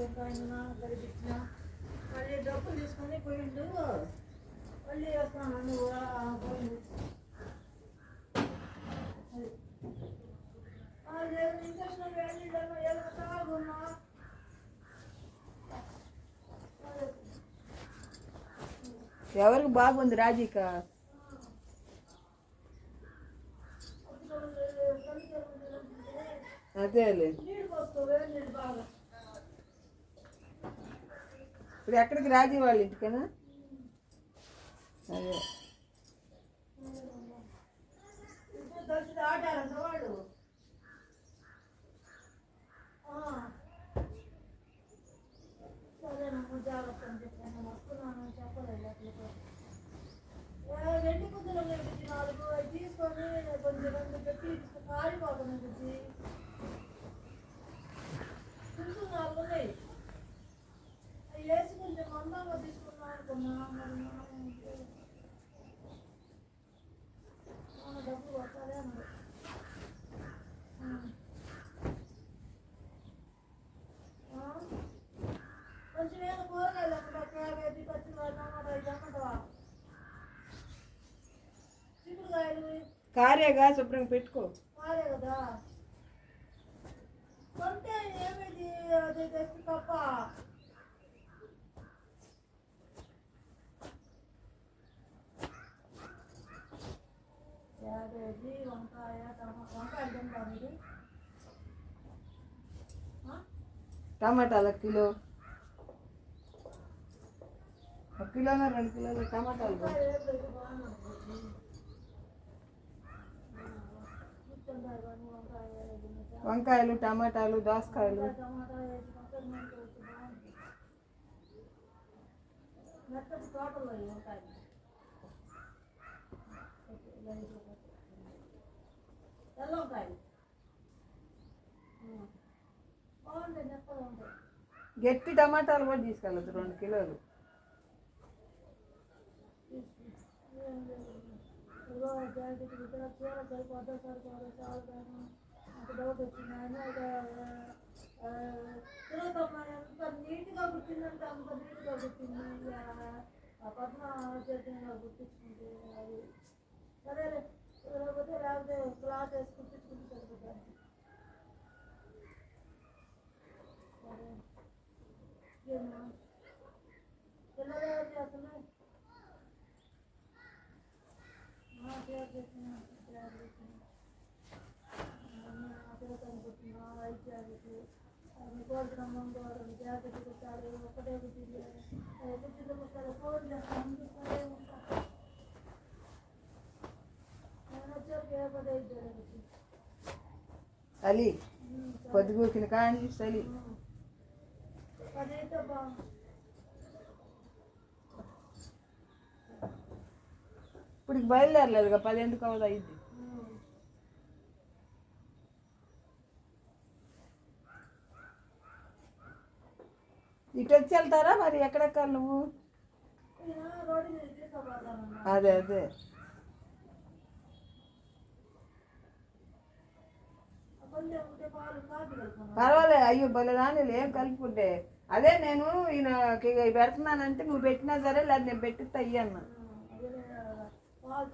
కొడుకు ఆయన గడిపించిన మళ్ళీ డబ్బులు తీసుకొని పోయిండు మళ్ళీ వస్తాను నువ్వు ఆ, పోయిండు అది. ఆ, లేదు, ఇంజక్షన్ వేయండి ఏదో తాగున్నా ఎవరికి బాగుంది రాజీక అదేలే ఇప్పుడు ఎక్కడికి రాజీ వాళ్ళ ఇంటికేనా? అదే. కారేగా శుభ్రంగా పెట్టుకో. కాలే కదా కొంటే ఏమిది? అది తెచ్చి తప్ప. క్యాబేజీ వంకాయ ఆ? టమాటాలు కిలో. ఒక కిలోనా రెండు కిలోలు? టమాటాలు పో. వంకాయలు రేపు అయితే బాగానే ఉంటుంది. గుత్తొంకాయ కానీ వంకాయ తినచ్చా? వంకాయలు టమాటాలు దోసకాయలు టమాటా వేసి పక్కన పెట్టుకోవచ్చు బాగుంటుంది. మెత్తటి తోటలో ఈ వంకాయలు తెల్ల వంకాయలు ఉం. వంకాయలు టమాటాలు దోసకాయలు. గట్టి టమాటాలు కూడా తీసుకెళ్ళచ్చు రెండు కిలోలు. సరిపోతా సరిపోతా చాలా డౌట్ వచ్చింది ఆయన ఒక తిరుగుతాం ఎంత నీట్గా గుర్తిందంటే అంత నీట్గా కుట్టింది ఆ పద్మ ఆశ్చర్యంగా గుర్తించుకుంటే అది. సరే లేకపోతే లేకపోతే క్లాస్ వేసి గుర్తించుకుంటే. ముందు ఒకటే పది చలి పొద్దుగూకిన కానీ చలి ఇప్పుడు బయలుదేరలేదుగా పది ఎందుకు అవదు ఇటు వచ్చి వెళ్తారా మరి? ఎక్కడెక్కాలి నువ్వు? అదే అదే. పర్వాలేదు పర్వాలే అయ్యో భలే దాని ఏం కలుపుకుంటే. అదే నేను ఈయనకి పెడుతున్నానంటే నువ్వు పెట్టినా సరే లేదు నేను పెట్టిస్తా అయ్యన్న పాలు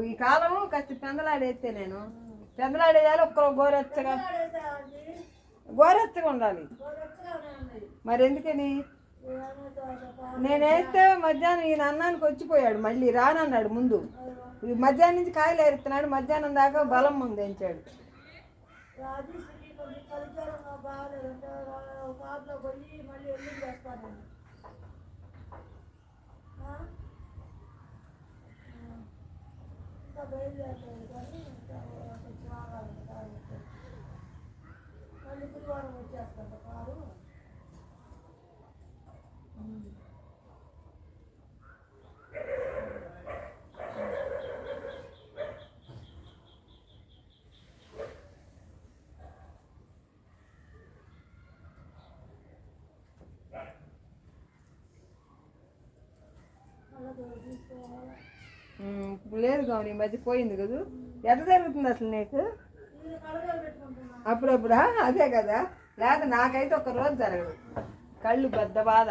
ఈ కాలం కష్ట పెందలాడేస్తే నేను. పెందలాడేయాలి ఒక్క గోరెచ్చగా. గోరెచ్చగా ఉండాలి. మరి ఎందుకని? నేనేస్తే మధ్యాహ్నం ఈయన అన్నానికి వచ్చిపోయాడు మళ్ళీ రానన్నాడు ముందు. ఈ మధ్యాహ్నం నుంచి కాయలు ఏరుతున్నాడు మధ్యాహ్నం దాకా బలం ముందు ఎంచాడు రాజేశ్వరి 我累了。ఇప్పుడు లేదు కావు ఈ మధ్య పోయింది కదా. ఎంత జరుగుతుంది అసలు నీకు? అప్పుడప్పుడా అదే కదా. లేదా నాకైతే ఒక రోజు జరగదు. కళ్ళు పెద్ద బాధ.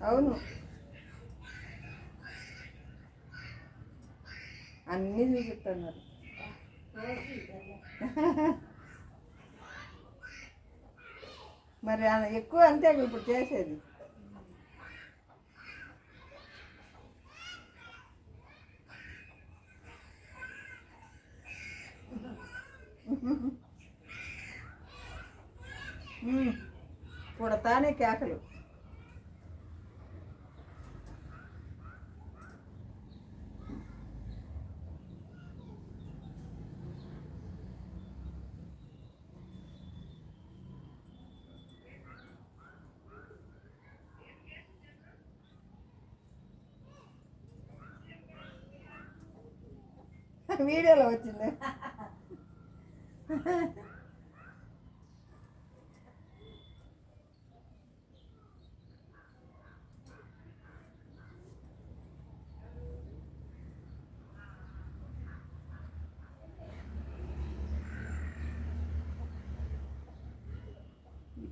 అవును. అన్నీ చూపిస్తున్నారు. మరి ఎక్కువ అంతే ఇప్పుడు చేసేది. ఉమ్, పుడతానే కేకలు. వీడియోలో వచ్చింది.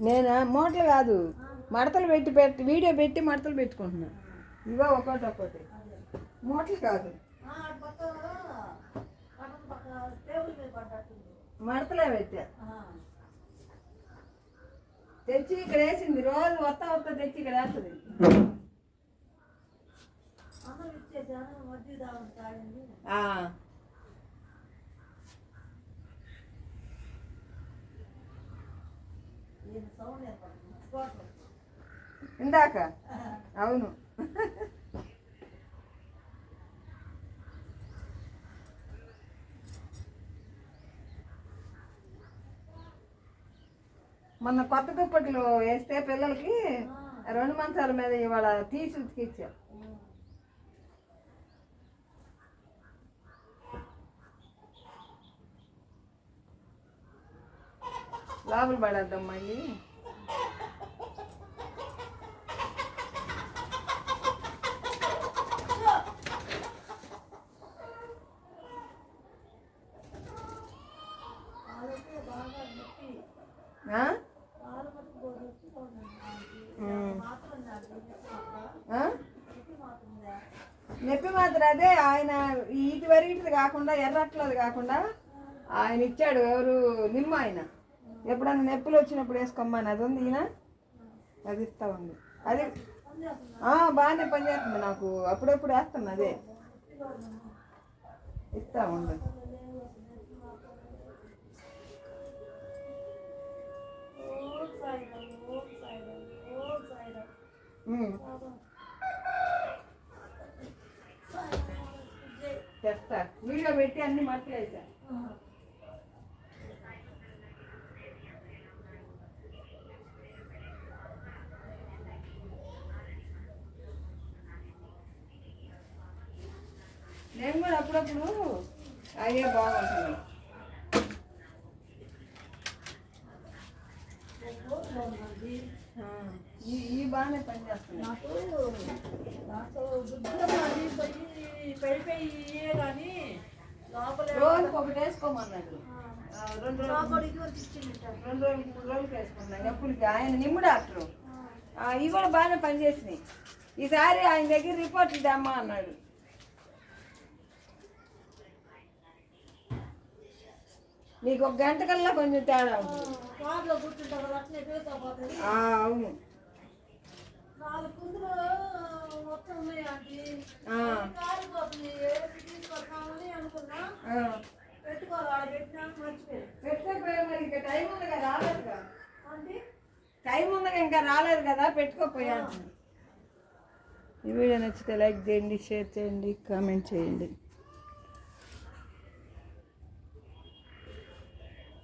నేనా? మూటలు కాదు. మడతలు పెట్టి పెట్టి వీడియో పెట్టి మడతలు పెట్టుకుంటున్నా. ఇవో ఒక్కోటి ఒక్కోటి మూటలు కాదు. మడతలే పెట్టా. తెచ్చి ఇక్కడ వేసింది. రోజు వస్తా వస్తా తెచ్చి ఇక్కడ వేస్తుంది. ఇందాక. అవును. మొన్న కొత్త దుప్పట్లు వేస్తే పిల్లలకి రెండు మంచాల మీద ఇవాళ తీసి ఉతికిచ్చా లోపల పడేద్దాం మళ్ళీ వాళ్ళకి బాగా నొప్పి ఆ? కాలు మటుకు పోదు వచ్చి పోతుంది ఉమ్. మాత్రం ఉందా? నొప్పి మాత్రం అదే. ఆయన ఇది వరకిది కాకుండా ఎర్రట్లది కాకుండా ఆయన ఇచ్చాడు ఎవరు? నిమ్మ ఆయన. ఎప్పుడన్నా నొప్పులు వచ్చినప్పుడు వేసుకోమ్మని అది ఉంది ఈయన? అది ఇస్తా ఉంది. అది బాగానే పనిచేస్తుంది నాకు. అప్పుడప్పుడు వేస్తాను అదే. ఇస్తా ఉండు. చెప్తా. వీడియో పెట్టి అన్ని మట్టి నేను కూడా అప్పుడప్పుడు అయ్యే బాగుంటుంది ఆ, ఈ ఈ బాగానే పనిచేస్తుంది నాకు నాకు బుద్ధిగా అది పోయి పడిపోయి కానీ లోపల రోజుకి ఒకటి వేసుకోమన్నాడు. ఆ, రెండు రోజులు రెండు మూడు రోజులకి వేసుకున్నాను ఎప్పటికి ఆయన నిమ్ము డాక్టరు. ఇవి కూడా బాగానే పనిచేసినాయి. ఈసారి ఆయన దగ్గర రిపోర్ట్లు తెమ్మా అన్నాడు. నీకు ఒక గంట కల్లా కొంచెం తేడా అవును. రాలేదు కదా పెట్టుకోపోయాను. ఈ వీడియో నచ్చితే లైక్ చేయండి షేర్ చేయండి కామెంట్ చేయండి.